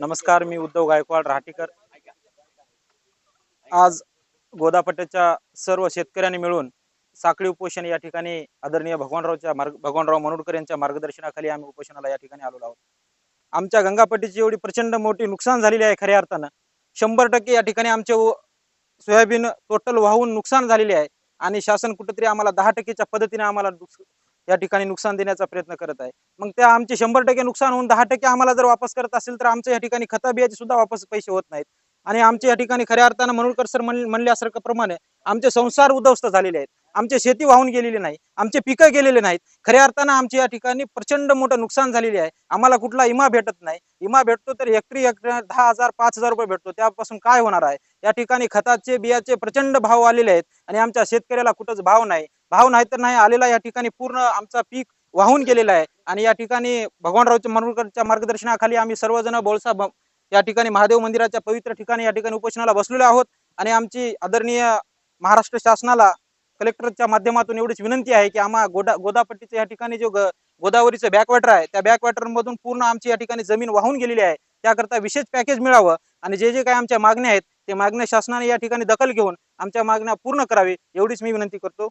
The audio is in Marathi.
नमस्कार मी उद्धव गायकवाड राहटीकर. आज गोदापट्ट्याच्या सर्व शेतकऱ्यांनी मिळून साखळी उपोषण या ठिकाणी आदरणीय भगवानरावच्या मार्ग भगवानराव मनोडकर यांच्या मार्गदर्शनाखाली आम्ही उपोषणाला या ठिकाणी आलेलो आहोत. आमच्या गंगापट्टीची एवढी प्रचंड मोठी नुकसान झालेली आहे खऱ्या अर्थानं. शंभर टक्के या ठिकाणी आमचे सोयाबीन टोटल वाहून नुकसान झालेले आहे. आणि शासन कुठेतरी आम्हाला दहा टक्केच्या पद्धतीने आम्हाला या ठिकाणी नुकसान देण्याचा प्रयत्न करत आहे. मग त्या आमचे शंभर टक्के नुकसान होऊन दहा टक्के आम्हाला जर वापस करत असेल तर आमच्या या ठिकाणी खता बियाचे सुद्धा वापस पैसे होत नाहीत. आणि आमच्या या ठिकाणी खऱ्या अर्थानं मनोरकर सर म्हणल्यासारखं प्रमाणे आमचे संसार उद्ध्वस्त झालेले आहेत. आमचे शेती वाहून गेलेली नाही. आमचे पिकं गेलेले नाहीत. खऱ्या अर्थानं आमच्या या ठिकाणी प्रचंड मोठं नुकसान झालेले आहे. आम्हाला कुठला इमा भेटत नाही. इमा भेटतो तर हेक्टरी हेक्टर दहा हजार पाच हजार रुपये भेटतो. त्यापासून काय होणार आहे? या ठिकाणी खताचे बियाचे प्रचंड भाव आलेले आहेत आणि आमच्या शेतकऱ्याला कुठंच भाव नाही. भाव नाही तर नाही आलेला या ठिकाणी पूर्ण आमचा पीक वाहून गेलेला आहे. आणि या ठिकाणी भगवानरावच्या मनोरकरच्या मार्गदर्शनाखाली आम्ही सर्वजण बोळसा या ठिकाणी महादेव मंदिराच्या पवित्र ठिकाणी या ठिकाणी उपोषणाला बसलेलो आहोत. आणि आमची आदरणीय महाराष्ट्र शासनाला कलेक्टरच्या माध्यमातून एवढीच विनंती आहे की आम्हा गोदा गोदापट्टीचं या ठिकाणी जो गोदावरीचं बॅकवॉटर आहे त्या बॅकवॉटर मधून पूर्ण आमची या ठिकाणी जमीन वाहून गेलेली आहे. त्याकरता विशेष पॅकेज मिळावं. आणि जे जे काही आमच्या मागण्या आहेत ते मागण्या शासनाने या ठिकाणी दखल घेऊन आमच्या मागण्या पूर्ण करावी एवढीच मी विनंती करतो.